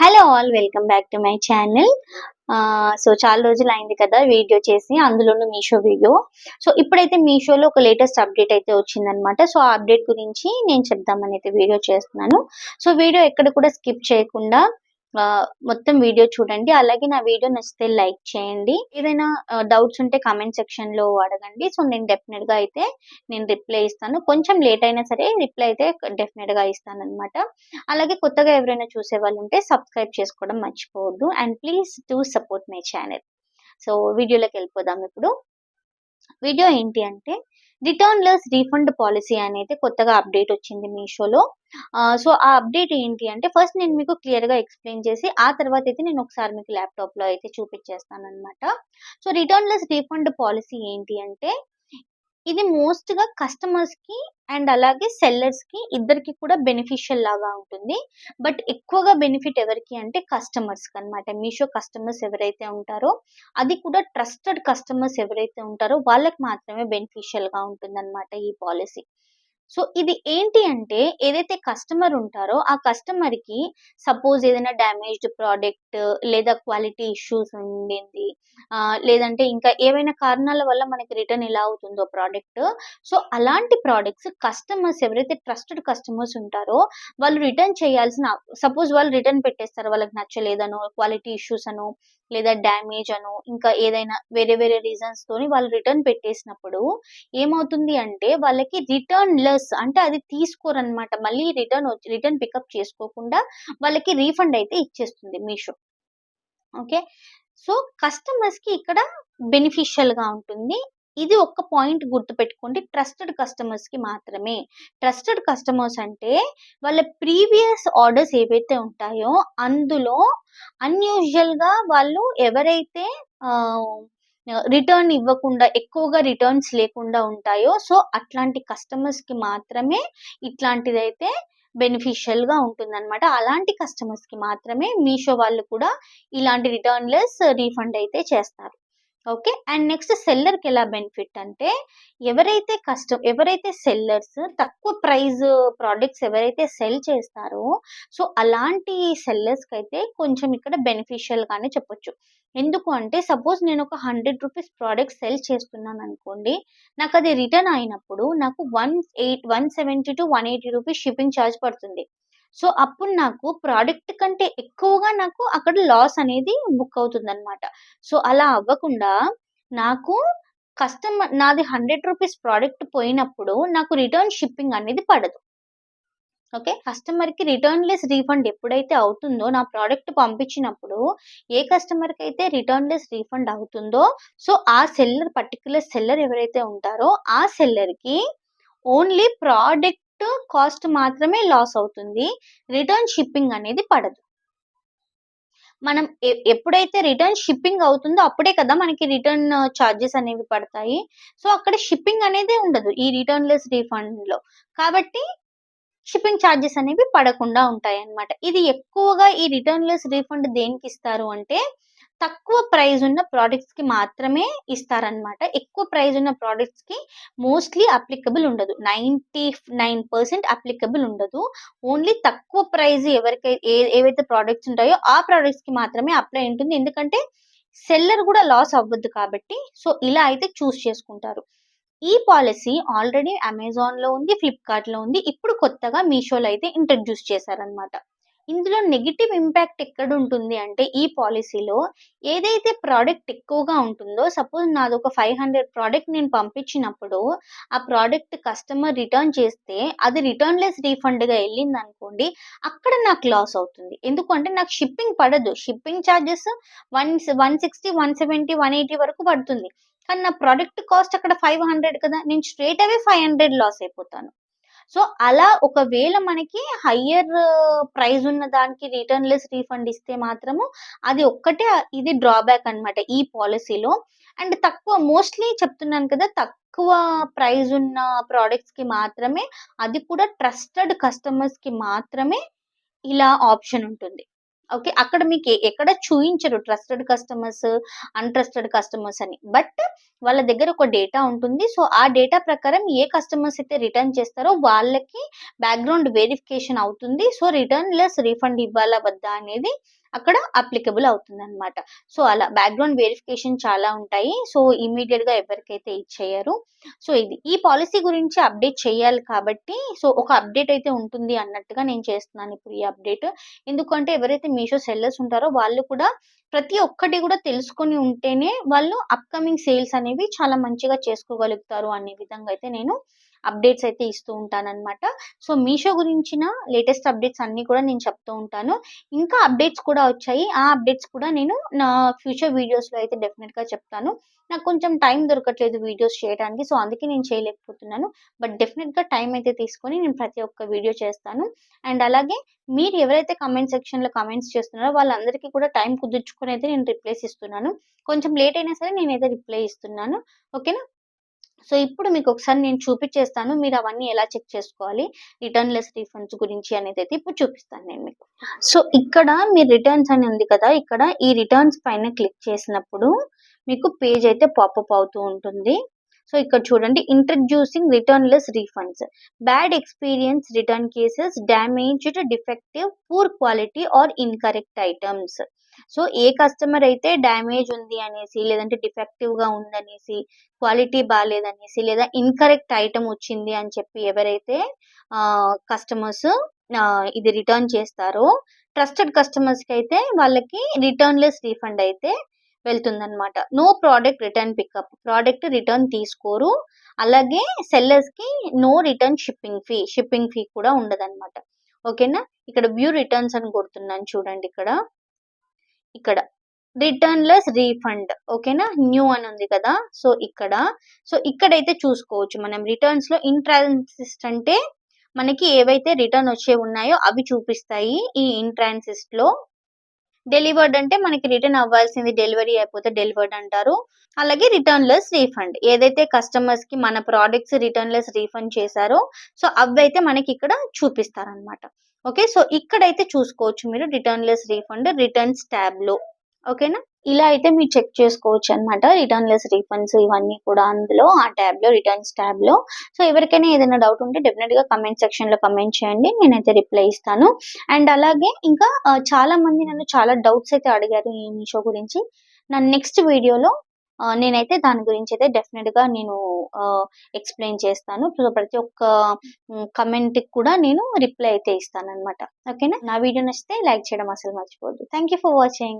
Hello all welcome back to my channel so చాలా రోజులు అయింది కదా వీడియో చేసి అందులోనూ మీషో వీడియో. సో ఇప్పుడైతే మీషోలో ఒక లేటెస్ట్ అప్డేట్ అయితే వచ్చిందనమాట సో ఆ అప్డేట్ గురించి నేను చెప్దామని అయితే వీడియో చేస్తున్నాను. సో వీడియో ఎక్కడ కూడా స్కిప్ చేయకుండా మొత్తం వీడియో చూడండి. అలాగే నా వీడియో నచ్చితే లైక్ చేయండి. ఏదైనా డౌట్స్ ఉంటే కామెంట్ సెక్షన్లో అడగండి. సో నేను డెఫినెట్గా అయితే నేను రిప్లై ఇస్తాను. కొంచెం లేట్ అయినా సరే రిప్లై అయితే డెఫినెట్గా ఇస్తాను అనమాట అలాగే కొత్తగా ఎవరైనా చూసే వాళ్ళు ఉంటే సబ్స్క్రైబ్ చేసుకోవడం మర్చిపోవద్దు. And please do support my channel so వీడియోలోకి వెళ్ళిపోదాం ఇప్పుడు. వీడియో ఏంటి అంటే రిటర్న్ లెస్ రీఫండ్ పాలసీ అనేది కొత్తగా అప్డేట్ వచ్చింది మీషోలో. సో ఆ అప్డేట్ ఏంటి అంటే ఫస్ట్ నేను మీకు క్లియర్గా ఎక్స్ప్లెయిన్ చేసి ఆ తర్వాత అయితే నేను ఒకసారి మీకు ల్యాప్టాప్లో అయితే చూపించేస్తాను అనమాట so return less refund policy ఏంటి అంటే ఇది మోస్ట్గా కస్టమర్స్కి కస్టమర్స్కి అండ్ అలాగే సెల్లర్స్కి ఇద్దరికి కూడా బెనిఫిషియల్ లాగా ఉంటుంది. బట్ ఎక్కువగా బెనిఫిట్ ఎవరికి అంటే కస్టమర్స్కి అనమాట మీషో కస్టమర్స్ ఎవరైతే ఉంటారో అది కూడా ట్రస్టెడ్ కస్టమర్స్ ఎవరైతే ఉంటారో వాళ్ళకి మాత్రమే బెనిఫిషియల్గా ఉంటుంది ఈ పాలసీ. సో ఇది ఏంటి అంటే ఏదైతే కస్టమర్ ఉంటారో ఆ కస్టమర్కి సపోజ్ ఏదైనా డ్యామేజ్డ్ ప్రోడక్ట్ లేదా క్వాలిటీ ఇష్యూస్ ఉండింది లేదంటే ఇంకా ఏవైనా కారణాల వల్ల మనకి రిటర్న్ ఎలా అవుతుందో ప్రోడక్ట్ సో అలాంటి ప్రోడక్ట్స్ కస్టమర్స్ ఎవరైతే ట్రస్టెడ్ కస్టమర్స్ ఉంటారో వాళ్ళు రిటర్న్ చేయాల్సిన సపోజ్ వాళ్ళు రిటర్న్ పెట్టేస్తారు వాళ్ళకి నచ్చలేదనో క్వాలిటీ ఇష్యూస్ అనో లేదా డ్యామేజ్ అనో ఇంకా ఏదైనా వేరే వేరే రీజన్స్ తోని వాళ్ళు రిటర్న్ పెట్టేసినప్పుడు ఏమవుతుంది అంటే వాళ్ళకి రిటర్న్ లెస్ అంటే అది తీసుకోరన్నమాట. మళ్ళీ రిటర్న్ రిటర్న్ పికప్ చేసుకోకుండా వాళ్ళకి రీఫండ్ అయితే ఇచ్చేస్తుంది మీషో. ఓకే సో కస్టమర్స్కి ఇక్కడ బెనిఫిషియల్గా ఉంటుంది. ఇది ఒక్క పాయింట్ గుర్తుపెట్టుకోండి ట్రస్టెడ్ కస్టమర్స్కి మాత్రమే. ట్రస్టెడ్ కస్టమర్స్ అంటే వాళ్ళ ప్రీవియస్ ఆర్డర్స్ ఏవైతే ఉంటాయో అందులో అన్యూజువల్గా వాళ్ళు ఎవరైతే రిటర్న్ ఇవ్వకుండా ఎక్కువగా రిటర్న్స్ లేకుండా ఉంటాయో సో అట్లాంటి కస్టమర్స్కి మాత్రమే ఇట్లాంటిదైతే బెనిఫిషియల్గా ఉంటుందన్నమాట. అలాంటి కస్టమర్స్కి మాత్రమే మీషో వాళ్ళు కూడా ఇలాంటి రిటర్న్ లెస్ రీఫండ్ అయితే చేస్తారు. ఓకే? అండ్ నెక్స్ట్ సెల్లర్కి ఎలా బెనిఫిట్ అంటే ఎవరైతే కస్టమ్ ఎవరైతే సెల్లర్స్ తక్కువ ప్రైస్ ప్రోడక్ట్స్ ఎవరైతే సెల్ చేస్తారో సో అలాంటి సెల్లర్స్కి అయితే కొంచెం ఇక్కడ బెనిఫిషియల్గానే చెప్పొచ్చు. ఎందుకు అంటే సపోజ్ నేను ఒక హండ్రెడ్ రూపీస్ ప్రోడక్ట్ సెల్ చేస్తున్నాను అనుకోండి నాకు అది రిటర్న్ అయినప్పుడు నాకు one eight one seventy two one eighty rupees shipping charge పడుతుంది. సో అప్పుడు నాకు ప్రోడక్ట్ కంటే ఎక్కువగా నాకు అక్కడ లాస్ అనేది బుక్ అవుతుంది అనమాట సో అలా అవ్వకుండా నాకు కస్టమర్ నాది హండ్రెడ్ రూపీస్ ప్రోడక్ట్ పోయినప్పుడు నాకు రిటర్న్ షిప్పింగ్ అనేది పడదు. ఓకే? కస్టమర్కి రిటర్న్లెస్ రిటర్న్ లెస్ రీఫండ్ ఎప్పుడైతే అవుతుందో నా ప్రోడక్ట్ పంపించినప్పుడు ఏ కస్టమర్కి అయితే రిటర్న్ లెస్ రీఫండ్ అవుతుందో సో ఆ సెల్లర్ పర్టికులర్ సెల్లర్ ఎవరైతే ఉంటారో ఆ సెల్లర్కి ఓన్లీ ప్రోడక్ట్ కాస్ట్ మాత్రమే లాస్ అవుతుంది. రిటర్న్ షిప్పింగ్ అనేది పడదు. మనం ఎప్పుడైతే రిటర్న్ షిప్పింగ్ అవుతుందో అప్పుడే కదా మనకి రిటర్న్ ఛార్జెస్ అనేవి పడతాయి. సో అక్కడ షిప్పింగ్ అనేది ఉండదు ఈ రిటర్న్ లెస్ రీఫండ్లో కాబట్టి షిప్పింగ్ ఛార్జెస్ అనేవి పడకుండా ఉంటాయి అన్నమాట ఇది ఎక్కువగా ఈ రిటర్న్ లెస్ రీఫండ్ దేనికి ఇస్తారు అంటే తక్కువ ప్రైస్ ఉన్న ప్రోడక్ట్స్కి మాత్రమే ఇస్తారనమాట ఎక్కువ ప్రైస్ ఉన్న ప్రోడక్ట్స్కి మోస్ట్లీ అప్లికబుల్ ఉండదు. నైంటీ నైన్ పర్సెంట్ అప్లికబుల్ ఉండదు. ఓన్లీ తక్కువ ప్రైస్ ఎవరికైతే ఏవైతే ప్రోడక్ట్స్ ఉంటాయో ఆ ప్రోడక్ట్స్కి మాత్రమే అప్లై ఉంటుంది. ఎందుకంటే సెల్లర్ కూడా లాస్ అవ్వద్దు కాబట్టి సో ఇలా అయితే చూస్ చేసుకుంటారు. ఈ పాలసీ ఆల్రెడీ అమెజాన్లో ఉంది ఫ్లిప్కార్ట్లో ఉంది. ఇప్పుడు కొత్తగా మీషోలో అయితే ఇంట్రడ్యూస్ చేశారనమాట ఇందులో నెగిటివ్ ఇంపాక్ట్ ఎక్కడ ఉంటుంది అంటే ఈ పాలసీలో ఏదైతే ప్రోడక్ట్ ఎక్కువగా ఉంటుందో సపోజ్ నాది ఒక ఫైవ్ హండ్రెడ్ ప్రోడక్ట్ నేను పంపించినప్పుడు ఆ ప్రోడక్ట్ కస్టమర్ రిటర్న్ చేస్తే అది రిటర్న్ లెస్ రీఫండ్గా వెళ్ళింది అనుకోండి అక్కడ నాకు లాస్ అవుతుంది. ఎందుకంటే నాకు షిప్పింగ్ పడదు. Shipping charges one one sixty one seventy one eighty వరకు పడుతుంది. కానీ నా ప్రోడక్ట్ కాస్ట్ అక్కడ ఫైవ్ హండ్రెడ్ కదా నేను straight away five hundred loss అయిపోతాను. సో అలా ఒకవేళ మనకి హయ్యర్ ప్రైస్ ఉన్న దానికి రిటర్న్ లెస్ రీఫండ్ ఇస్తే మాత్రము అది ఒక్కటే ఇది డ్రాబ్యాక్ అన్నమాట ఈ పాలసీలో. అండ్ తక్కువ మోస్ట్లీ చెప్తున్నాను కదా తక్కువ ప్రైస్ ఉన్న ప్రోడక్ట్స్కి మాత్రమే అది కూడా ట్రస్టెడ్ కస్టమర్స్కి మాత్రమే ఇలా ఆప్షన్ ఉంటుంది. ఓకే అక్కడ మీకు ఎక్కడ చూయించరు ట్రస్టెడ్ కస్టమర్స్ అన్ట్రస్టెడ్ కస్టమర్స్ అని. బట్ వాళ్ళ దగ్గర ఒక డేటా ఉంటుంది. సో ఆ డేటా ప్రకారం ఏ కస్టమర్స్ అయితే రిటర్న్ చేస్తారో వాళ్ళకి బ్యాక్గ్రౌండ్ వెరిఫికేషన్ అవుతుంది. సో రిటర్న్ లెస్ రీఫండ్ ఇవ్వాలా వద్దా అనేది అక్కడ అప్లికబుల్ అవుతుంది అనమాట సో అలా బ్యాక్గ్రౌండ్ వెరిఫికేషన్ చాలా ఉంటాయి. సో ఇమీడియట్గా ఎవరికైతే ఇచ్చేయరు. సో ఇది. ఈ పాలసీ గురించి అప్డేట్ చేయాలి కాబట్టి సో ఒక అప్డేట్ అయితే ఉంటుంది అన్నట్టుగా నేను చేస్తున్నాను ఇప్పుడు ఈ అప్డేట్ ఎందుకంటే ఎవరైతే మీషో సెల్లర్స్ ఉంటారో వాళ్ళు కూడా ప్రతి ఒక్కటి కూడా తెలుసుకొని ఉంటేనే వాళ్ళు అప్కమింగ్ సేల్స్ అనేవి చాలా మంచిగా చేసుకోగలుగుతారు అనే విధంగా అయితే నేను అప్డేట్స్ అయితే ఇస్తూ ఉంటానన్నమాట. సో మీషో గురించిన లేటెస్ట్ అప్డేట్స్ అన్నీ కూడా నేను చెప్తూ ఉంటాను. ఇంకా అప్డేట్స్ కూడా వచ్చాయి. ఆ అప్డేట్స్ కూడా నేను నా ఫ్యూచర్ వీడియోస్లో అయితే డెఫినెట్గా చెప్తాను. నాకు కొంచెం టైం దొరకట్లేదు వీడియోస్ చేయడానికి సో అందుకే నేను చేయలేకపోతున్నాను. బట్ డెఫినెట్గా టైం అయితే తీసుకొని నేను ప్రతి ఒక్క వీడియో చేస్తాను. అండ్ అలాగే మీరు ఎవరైతే కమెంట్ సెక్షన్లో కమెంట్స్ చేస్తున్నారో వాళ్ళందరికీ కూడా టైం కుదుర్చుకొని అయితే నేను రిప్లైస్ ఇస్తున్నాను. కొంచెం లేట్ అయినా సరే నేనైతే రిప్లై ఇస్తున్నాను. ఓకేనా? సో ఇప్పుడు మీకు ఒకసారి నేను చూపించేస్తాను మీరు అవన్నీ ఎలా చెక్ చేసుకోవాలి? రిటర్న్ లెస్ రీఫండ్స్ గురించి అనేది అయితే ఇప్పుడు చూపిస్తాను నేను మీకు. సో ఇక్కడ మీ రిటర్న్స్ అని ఉంది కదా! ఇక్కడ ఈ రిటర్న్స్ పైన క్లిక్ చేసినప్పుడు మీకు పేజ్ అయితే పాపప్ అవుతూ ఉంటుంది. సో ఇక్కడ చూడండి. Introducing return less refunds. Bad experience return cases damaged defective poor quality or incorrect items. So A customer అయితే డ్యామేజ్ ఉంది అనేసి లేదంటే డిఫెక్టివ్గా ఉందనేసి క్వాలిటీ బాగాలేదనేసి లేదా ఇన్కరెక్ట్ ఐటమ్ వచ్చింది అని చెప్పి ఎవరైతే కస్టమర్స్ ఇది రిటర్న్ చేస్తారో ట్రస్టెడ్ కస్టమర్స్కి అయితే వాళ్ళకి రిటర్న్ లెస్ రీఫండ్ అయితే వెళ్తుందన్నమాట. No product return pickup product return తీసుకోరు. అలాగే సెల్లర్స్కి no return shipping fee shipping fee కూడా ఉండదన్నమాట. ఓకేనా ఇక్కడ వ్యూ రిటర్న్స్ అని కొడుతున్నాను చూడండి ఇక్కడ. ఇక్కడ. రిటర్న్ లెస్ రీఫండ్ ఓకేనా? న్యూ అని ఉంది కదా? సో ఇక్కడ. సో ఇక్కడైతే చూసుకోవచ్చు మనం. రిటర్న్స్లో ఇంట్రాన్సిస్ట్ అంటే మనకి ఏవైతే రిటర్న్ వచ్చే ఉన్నాయో అవి చూపిస్తాయి ఈ ఇంట్రాన్సిస్ట్లో. డెలివర్డ్ అంటే మనకి రిటర్న్ అవ్వాల్సింది డెలివరీ అయిపోతే డెలివర్డ్ అంటారు. అలాగే రిటర్న్ లెస్ రీఫండ్ ఏదైతే కస్టమర్స్కి మన ప్రోడక్ట్స్ రిటర్న్ లెస్ రీఫండ్ చేశారో సో అవైతే మనకి ఇక్కడ చూపిస్తారనమాట ఓకే సో ఇక్కడైతే చూసుకోవచ్చు మీరు రిటర్న్ లెస్ రీఫండ్ రిటర్న్స్ ట్యాబ్లో ఓకేనా ఇలా అయితే మీరు చెక్ చేసుకోవచ్చు అనమాట రిటర్న్ లెస్ రీఫండ్స్ ఇవన్నీ కూడా అందులో ఆ ట్యాబ్లో రిటర్న్స్ ట్యాబ్లో సో ఎవరికైనా ఏదైనా డౌట్ ఉంటే డెఫినెట్గా కమెంట్ సెక్షన్లో కమెంట్ చేయండి. నేనైతే రిప్లై ఇస్తాను. అండ్ అలాగే ఇంకా చాలా మంది నన్ను చాలా డౌట్స్ అయితే అడిగారు ఈ మీషో గురించి. నా నెక్స్ట్ వీడియోలో నేనైతే దాని గురించి అయితే డెఫినెట్గా నేను ఎక్స్ప్లెయిన్ చేస్తాను. సో ప్రతి ఒక్క కమెంట్ కూడా నేను రిప్లై అయితే ఇస్తాను అనమాట ఓకేనా నా వీడియో నచ్చితే లైక్ చేయడం అసలు మర్చిపోవద్దు. Thank you for watching